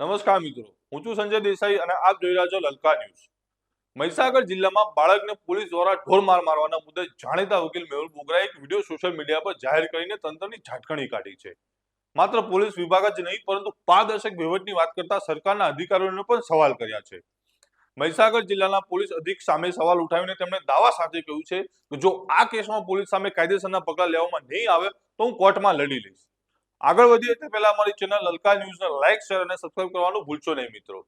નમસ્કાર મિત્રો, હું છું સંજય દેસાઈ અને આપ જોઈ રહ્યા છો લલકા ન્યૂઝ. મહીસાગર જિલ્લામાં બાળકને પોલીસ દ્વારા ઢોર માર મારવાના મુદ્દે જાણીતા વકીલ મેહુલ બોગરાએ એક વીડિયો સોશિયલ મીડિયા પર જાહેર કરીને તંત્રની ઝાટકણી કાઢી છે. માત્ર પોલીસ વિભાગ જ નહીં, પરંતુ પારદર્શક વહીવટની વાત કરતા સરકારના અધિકારીઓને પણ સવાલ કર્યા છે. મહીસાગર જિલ્લાના પોલીસ અધિક સામે સવાલ ઉઠાવીને તેમણે દાવા સાથે કહ્યું છે કે જો આ કેસમાં પોલીસ સામે કાયદેસરના પગલાં લેવામાં નહીં આવે, તો હું કોર્ટમાં લડી લઈશ. આગળ વધીએ તે પહેલા અમારી ચેનલ લલકા ન્યૂઝને લાઈક શેર અને સબસ્ક્રાઇબ કરવાનું ભૂલશો નહીં મિત્રો.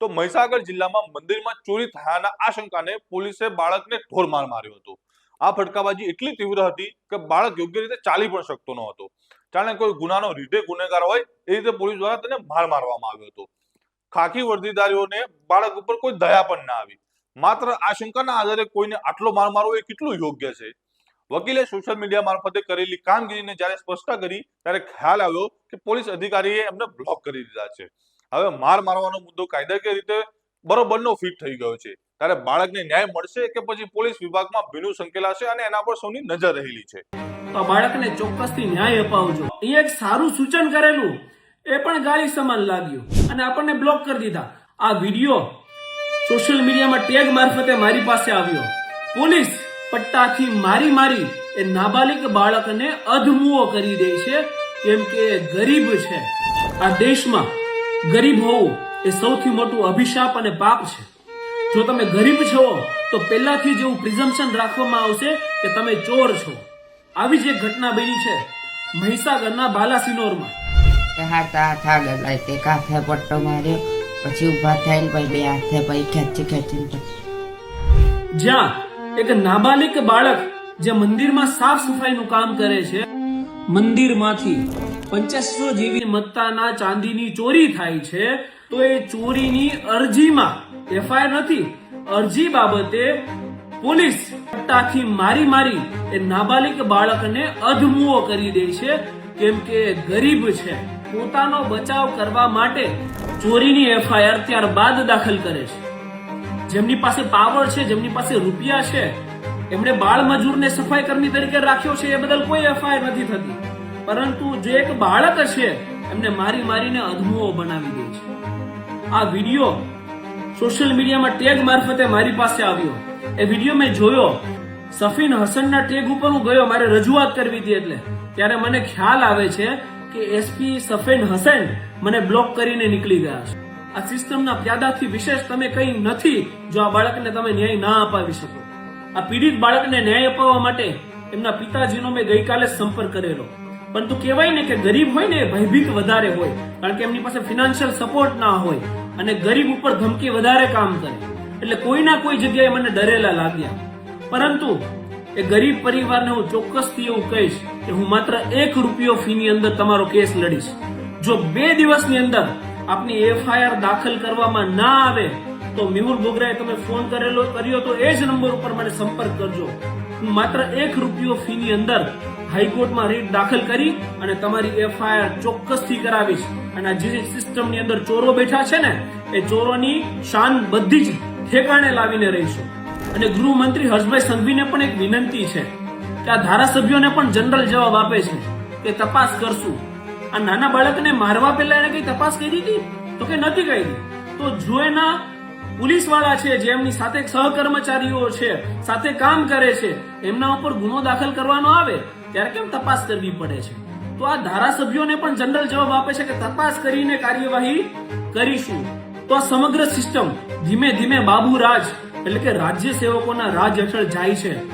તો મહીસાગર જિલ્લામાં મંદિરમાં ચોરી થયાના આશંકાને પોલીસે બાળકને માર માર્યો હતો. આ ફટકાબાજી એટલી તીવ્ર હતી કે બાળક યોગ્ય રીતે ચાલી પણ શકતો ન હતો. જાણે કોઈ ગુનાનો રીઢે ગુનેગાર હોય એ રીતે પોલીસ દ્વારા તેને માર મારવામાં આવ્યો હતો. ખાખી વર્દીધારીઓને બાળક ઉપર કોઈ દયા પણ ના આવી. માત્ર આશંકાના આધારે કોઈને આટલો માર મારવો એ કેટલું યોગ્ય છે? વકીલે સોશિયલ મીડિયા મારફતે કરેલી કામગીરીને જ્યારે સ્પષ્ટતા કરી, ત્યારે ખ્યાલ આવ્યો કે પોલીસ અધિકારીએ એમને બ્લોક કરી દીધા છે. હવે માર મારવાનો મુદ્દો કાયદાકીય રીતે બરોબરનો ફિટ થઈ ગયો છે. ત્યારે બાળકને ન્યાય મળશે કે પછી પોલીસ વિભાગમાં ભીનું સંકેલાશે અને એના પર સૌની નજર રહેલી છે? તો બાળકને બાળકને ચોક્કસથી ન્યાય અપાવજો. એ એક સારું સૂચન કરેલું, એ પણ ગાલી સમાન લાગ્યું અને આપણને બ્લોક કરી દીધા. આ વીડિયો સોશિયલ મીડિયામાં ટેગ મારફતે મારી પાસે આવ્યો. પોલીસ પટ્ટાથી મારી મારી એ નાબાલિક બાળકને અધમુઓ કરી દે છે કેમ કે ગરીબ છે. આ દેશમાં ગરીબ હોવું એ સૌથી મોટું અભિશાપ અને પાપ છે. જો તમે ગરીબ છો તો પહેલાથી જેવું પ્રિઝમ્પશન રાખવામાં આવશે કે તમે ચોર છો. આવી જ એક ઘટના બની છે મહીસાગરના બાલાસિનોરમાં. હાથા હાથ લાવી તે કાફે પટ્ટો માર્યો પછી ઊભા થઈને પછી બે હાથે પછી ખેંચી ખેંચીને જ્યાં એક નાબાલિક બાળક જે મંદિરમાં સાફ સફાઈનું કામ કરે છે. મંદિરમાંથી પંચાસો જેવી મત્તાના ચાંદીની ચોરી થાય છે, તો એ ચોરીની અરજીમાં એફઆઈઆર નથી. અરજી બાબતે પોલીસ પટ્ટાથી મારી મારી એ નાબાલિક બાળકને અધમુઓ કરી દે છે, કેમ કે ગરીબ છે. પોતાનો બચાવ કરવા માટે ચોરીની એફઆઈઆર ત્યારબાદ દાખલ કરે છે. જેમની પાસે પાવર છે, જેમની પાસે રૂપિયા છે, એમણે બાળ મજૂરને સફાઈ કર્મી તરીકે રાખ્યો છે, એ બદલ કોઈ એફઆઈઆર નથી થતી. પરંતુ જે એક બાળક છે એમને મારી મારીને અધમુઓ બનાવી દે છે. આ વીડિયો સોશિયલ મીડિયામાં ટેગ મારફતે મારી પાસે આવ્યો. એ વીડિયો મેં જોયો. સફીન હસનના ટેગ ઉપર હું ગયો, મારે રજૂઆત કરવી હતી એટલે. ત્યારે મને ખ્યાલ આવે છે કે એસપી સફેન હસન મને બ્લોક કરીને નીકળી ગયા છે. આ સિસ્ટમના પ્યાદાથી વિશેષ તમે કંઈ નથી જો આ બાળકને તમે ન્યાય ના અપાવી શકો. આ પીડિત બાળકને ન્યાય અપાવવા માટે એમના પિતાજીનો મેં ગઈકાલે સંપર્ક કરેલો. પરંતુ કહેવાય ને કે ગરીબ હોય ને ભયભીત વધારે હોય, કારણ કે એમની પાસે ફિનાન્શિયલ સપોર્ટ ના હોય અને ગરીબ ઉપર ધમકી વધારે કામ કરે. એટલે કોઈના કોઈ જગ્યાએ મને ડરેલા લાગ્યા. પરંતુ એ ગરીબ પરિવારને હું ચોક્કસથી એવું કહીશ કે હું માત્ર એક રૂપિયો ફીની અંદર તમારો કેસ લડીશ. જો બે દિવસની અંદર આપની એફઆઈઆર દાખલ કરવામાં ના આવે તો મેહુલ બોગરાએ તમે ફોન કરેલો, કર્યો તો એ જ નંબર ઉપર મને સંપર્ક કરજો. માત્ર એક રૂપિયો ફીની અંદર હાઈકોર્ટમાં રીટ દાખલ કરી અને તમારી એફઆઈઆર ચોક્કસથી કરાવીશ. અને આ જે સિસ્ટમની અંદર ચોરો બેઠા છે ને, એ ચોરોની શાન બધી જ ઠેકાણે લાવીને રહીશું. અને ગૃહમંત્રી હર્ષભાઈ સંઘવીને પણ એક વિનંતી છે કે આ ધારાસભ્યોને પણ જનરલ જવાબ આપે છે કે તપાસ કરશું. આ નાના બાળકને મારવા પહેલા એને કઈ તપાસ કરી હતી? તો કે નથી કરી. તો જો એના પોલીસવાળા છે, જે એમની સાથે સહકર્મચારીઓ છે, સાથે કામ કરે છે, એમના ઉપર ગુનો દાખલ કરવાનો આવે, ત્યારે કેમ તપાસ કરવી પડે છે? તો આ ધારાસભ્યોને પણ જનરલ જવાબ આપે છે કે તપાસ કરીને કાર્યવાહી કરીશું. તો આ સમગ્ર સિસ્ટમ ધીમે ધીમે બાબુ રાજ એટલે કે રાજ્ય સેવકોના રાજ હેઠળ જાય છે.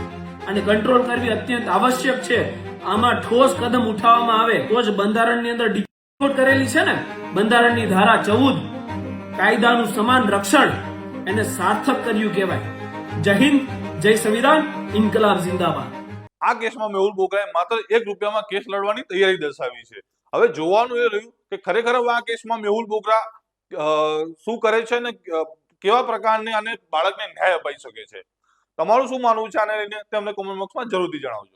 અને કંટ્રોલ કરવી અત્યંત આવશ્યક છે. આમાં ઠોસ કદમ ઉઠાવવામાં આવે તો જ બંધારણની અંદર ડિકોડ કરેલી છે ને? બંધારણની ધારા ચૌદ. કાયદાનું સમાન રક્ષણ એને સાર્થક કર્યું કહેવાય. જય હિન્દ, જય સંવિધાન, ઇન્કલાબ જિંદાબાદ. આ કેસમાં મેહુલ બોગરાએ માત્ર એક રૂપિયામાં કેસ લડવાની તૈયારી દર્શાવી છે. હવે જોવાનું એ રહ્યું કે ખરેખર આ કેસમાં મેહુલ બોગરા શું કરે છે ને કેવા પ્રકારની અને બાળકને ન્યાય અપાઈ શકે છે? તમારું શું માનવું છે આને લઈને? તમને કોમેન્ટ બોક્સમાં જરૂરથી જણાવજો.